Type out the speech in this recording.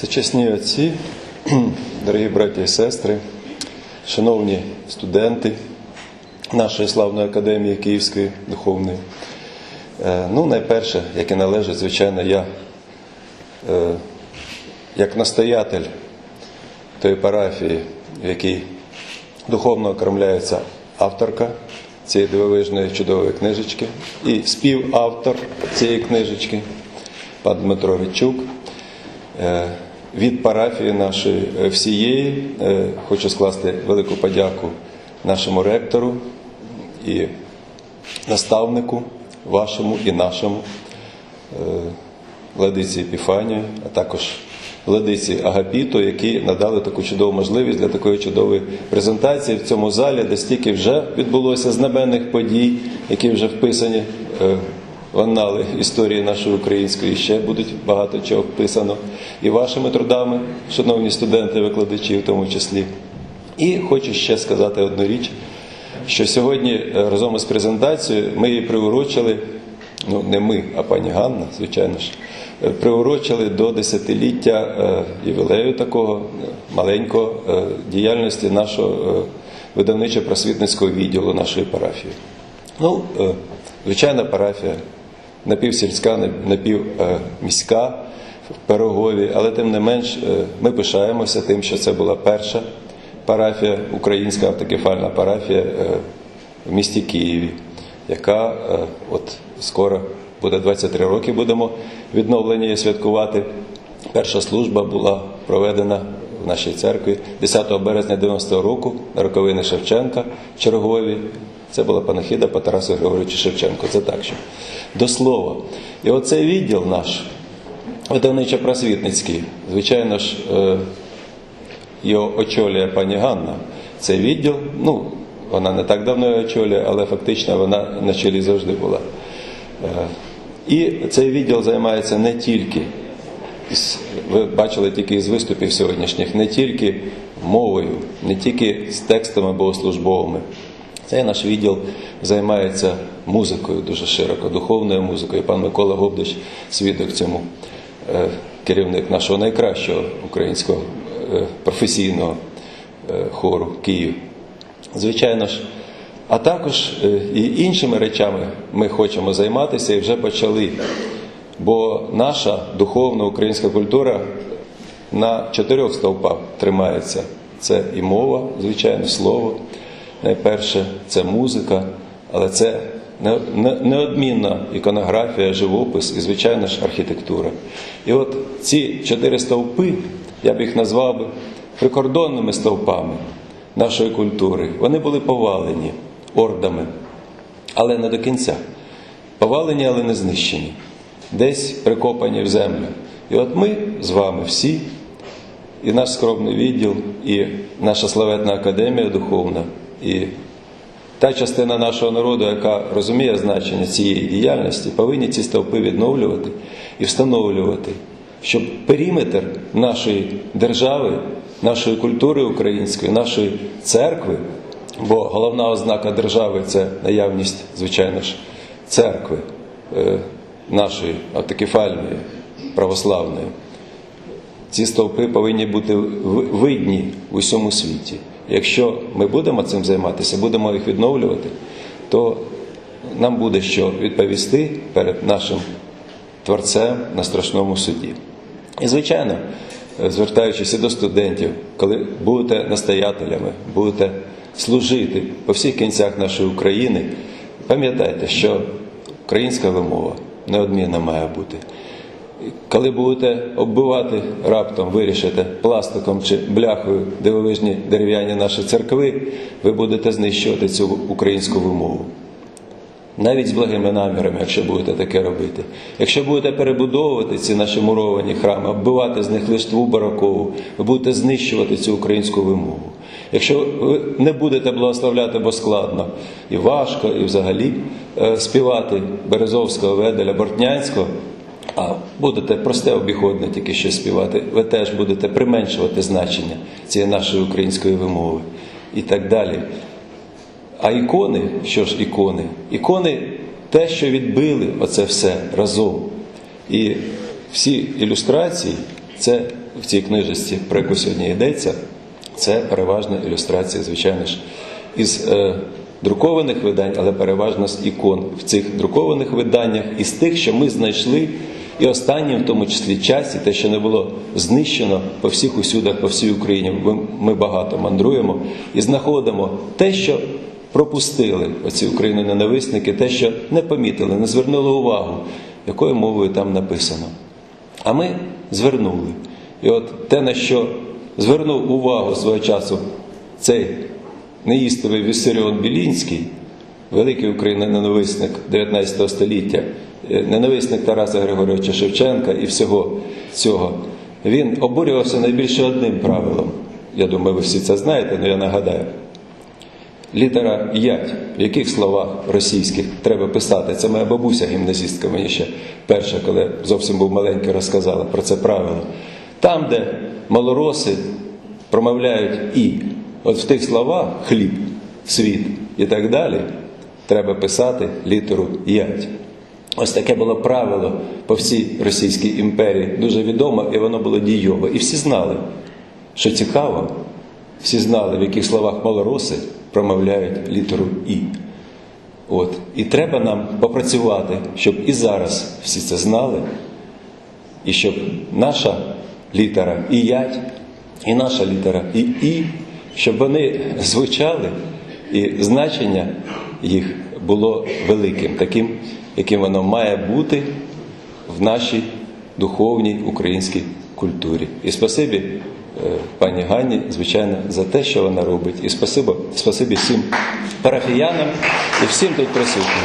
Сучасні отці, дорогі браті і сестри, шановні студенти нашої славної академії Київської духовної. Е, Ну, найперше, як і належить, звичайно, я е, як настоятель тої парафії, в якій духовно окремляється авторка цієї дивовижної чудової книжечки і співавтор цієї книжечки, пан Дмитро Вітчук. Е, Від парафії нашої е, всієї е, хочу скласти велику подяку нашому ректору і наставнику вашому і нашому е, владиці Епіфанію, а також владиці Агапіту, які надали таку чудову можливість для такої чудової презентації в цьому залі, де стільки вже відбулося знаменних подій, які вже вписані е, в анали історії нашої української. Ще будуть багато чого вписано і вашими трудами, шановні студенти, викладачі, в тому числі. І хочу ще сказати одну річ, що сьогодні е, разом із презентацією ми її приурочили, ну не ми, а пані Ганна, звичайно ж, е, приурочили до десятиліття е, ювілею такого маленького діяльності нашого видавничо-просвітницького відділу нашої парафії. Ну, звичайна парафія, напівсільська, напівміська в Пирогові, але тим не менш е, ми пишаємося тим, що це була перша парафія, українська автокефальна парафія е, в місті Києві, яка е, от скоро буде 23 роки, будемо відновлення і святкувати. Перша служба була проведена в нашій церкві 10 березня 90-го року на роковини Шевченка в Чергові. Це була панахіда по Тарасу Григоровичу Шевченко. Це так що. До слова. І оцей відділ наш, видавничо-просвітницький, звичайно ж, е, його очолює пані Ганна. Цей відділ, ну, вона не так давно його очолює, але фактично вона на чолі завжди була. Е, І цей відділ займається не тільки, ви бачили тільки із виступів сьогоднішніх, не тільки мовою, не тільки з текстами богослужбовими. Цей наш відділ займається музикою дуже широко, духовною музикою. Пан Микола Гобдич свідок цьому, е, керівник нашого найкращого українського е, професійного е, хору Київ. Звичайно ж, а також і іншими речами ми хочемо займатися і вже почали. Бо наша духовна українська культура на чотирьох стовпах тримається. Це і мова, звичайно, слово. Найперше це музика, але це не- не- неодмінна іконографія, живопис і, звичайно ж, архітектура. І от ці чотири стовпи, я б їх назвав би прикордонними стовпами нашої культури. Вони були повалені ордами, але не до кінця. Повалені, але не знищені, десь прикопані в землю. І от ми з вами всі, і наш скромний відділ, і наша славетна академія духовна, і та частина нашого народу, яка розуміє значення цієї діяльності, повинні ці стовпи відновлювати і встановлювати, щоб периметр нашої держави, нашої культури української, нашої церкви, бо головна ознака держави це наявність, звичайно ж, церкви е, нашої автокефальної, православної. Ці стовпи повинні бути видні в усьому світі. Якщо ми будемо цим займатися, будемо їх відновлювати, то нам буде що відповісти перед нашим Творцем на страшному суді. І, звичайно, звертаючись до студентів, коли будете настоятелями, будете служити по всіх кінцях нашої України, пам'ятайте, що українська вимова неодмінно має бути. Коли будете оббивати раптом, вирішите пластиком чи бляхою дивовижні дерев'яні наші церкви, ви будете знищувати цю українську вимову. Навіть з благими намірами, якщо будете таке робити. Якщо будете перебудовувати ці наші муровані храми, оббивати з них листву барокову, ви будете знищувати цю українську вимову. Якщо ви не будете благословляти, бо складно і важко, і взагалі е, співати Березовського, Веделя, Бортнянського, а будете просте обіходне тільки що співати, ви теж будете применшувати значення цієї нашої української вимови і так далі. А ікони, що ж ікони? Ікони те, що відбили оце все разом. І всі ілюстрації це в цій книжечці, про яку сьогодні йдеться, це переважна ілюстрація, звичайно ж, із е, друкованих видань, але переважно з ікон в цих друкованих виданнях, із тих, що ми знайшли, і останнім, в тому числі часі, те, що не було знищено по всіх усюдах, по всій Україні. Ми, багато мандруємо і знаходимо те, що пропустили оці україноненависники, те, що не помітили, не звернули увагу, якою мовою там написано. А ми звернули. І от те, на що звернув увагу свого часу цей неїстовий Віссаріон Білінський, великий україноненависник 19 століття, ненависник Тараса Григоровича Шевченка і всього цього, він обурювався найбільше одним правилом. Я думаю, ви всі це знаєте, але я нагадаю. Літера ять, в яких словах російських треба писати. Це моя бабуся, гімназістка, мені ще перша, коли зовсім був маленький, розказала про це правило. Там, де малороси промовляють і, от в тих словах хліб, світ і так далі, треба писати літеру ять. Ось таке було правило по всій Російській імперії, дуже відоме, і воно було дійове. І всі знали, що цікаво, всі знали, в яких словах малороси промовляють літеру І. От. І треба нам попрацювати, щоб і зараз всі це знали, і щоб наша літера і ять, і наша літера і І, щоб вони звучали, і значення їх було великим, таким, яким воно має бути в нашій духовній українській культурі. І спасибі е, пані Ганні, звичайно, за те, що вона робить. І спасибо, спасибі всім парафіянам і всім тут присутнім.